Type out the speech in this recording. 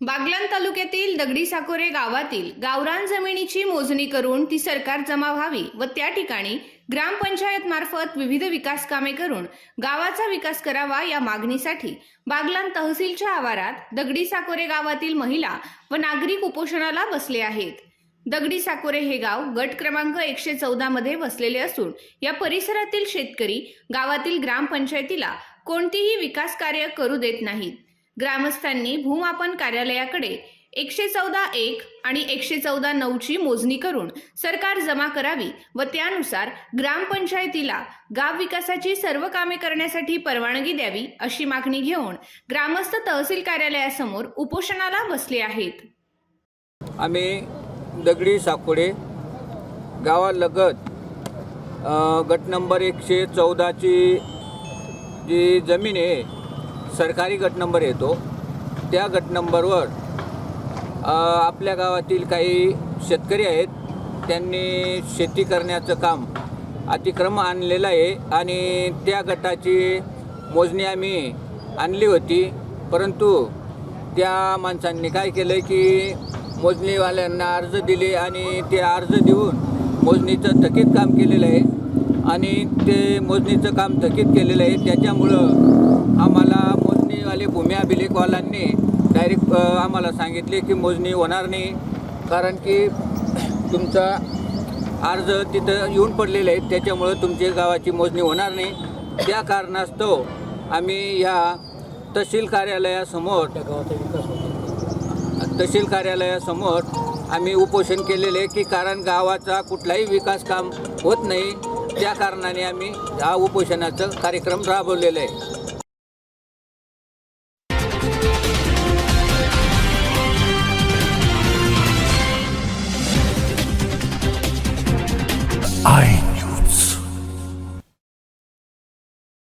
बागलान तालुक्यातील दगडी साकोरे गावातील गावरान जमिनीची मोजणी करून ती सरकार जमा व्हावी व त्या ठिकाणी ग्रामपंचायत मार्फत विविध विकास कामे करून गावाचा विकास करावा या मागणीसाठी बागलान तहसीलच्या आवारात दगडी साकोरे गावातील महिला व नागरिक उपोषणाला बसले आहेत. दगडी साकोरे हे गाव गट क्रमांक एकशे चौदा मध्ये वसलेले असून या परिसरातील शेतकरी गावातील ग्रामपंचायतीला कोणतीही विकास कार्य करू देत नाहीत. ग्रामस्थांनी भूमापन कार्यालयाकडे एकशे चौदा एक आणि एकशे चौदा नऊची मोजणी करून सरकार जमा करावी व त्यानुसार ग्रामपंचायतीला गाव विकासाची सर्व कामे करण्यासाठी परवानगी द्यावी अशी मागणी घेऊन ग्रामस्थ तहसील कार्यालयासमोर उपोषणाला बसले आहेत. आम्ही दगडी साकोडे गावालगत गट नंबर एकशे चौदाची जी जमीन आहे सरकारी गट नंबर येतो. त्या गट नंबरवर आपल्या गावातील काही शेतकरी आहेत. त्यांनी शेती करण्याचं काम अतिक्रम आणलेलं आहे आणि त्या गटाची मोजणी आम्ही आणली होती. परंतु त्या माणसांनी काय केलं की मोजणीवाल्यांना अर्ज दिले आणि ते अर्ज देऊन मोजणीचं थकीत काम केलेलं आहे. आणि ते मोजणीचं काम थकीत केलेलं आहे. त्याच्यामुळं आम्हाला मोजणीवाले भूमी अभिलेखवालांनी डायरेक्ट आम्हाला सांगितले की मोजणी होणार नाही. कारण की तुमचा अर्ज तिथं येऊन पडलेले आहेत. त्याच्यामुळं तुमच्या गावाची मोजणी होणार नाही. त्या कारणास्तव आम्ही ह्या तहसील कार्यालयासमोर तहसील कार्यालयासमोर आम्ही उपोषण केलेले की कारण गावाचा कुठलाही विकास काम होत नाही. त्या कारणाने आम्ही हा उपोषणाचं कार्यक्रम राबवलेला आहे. I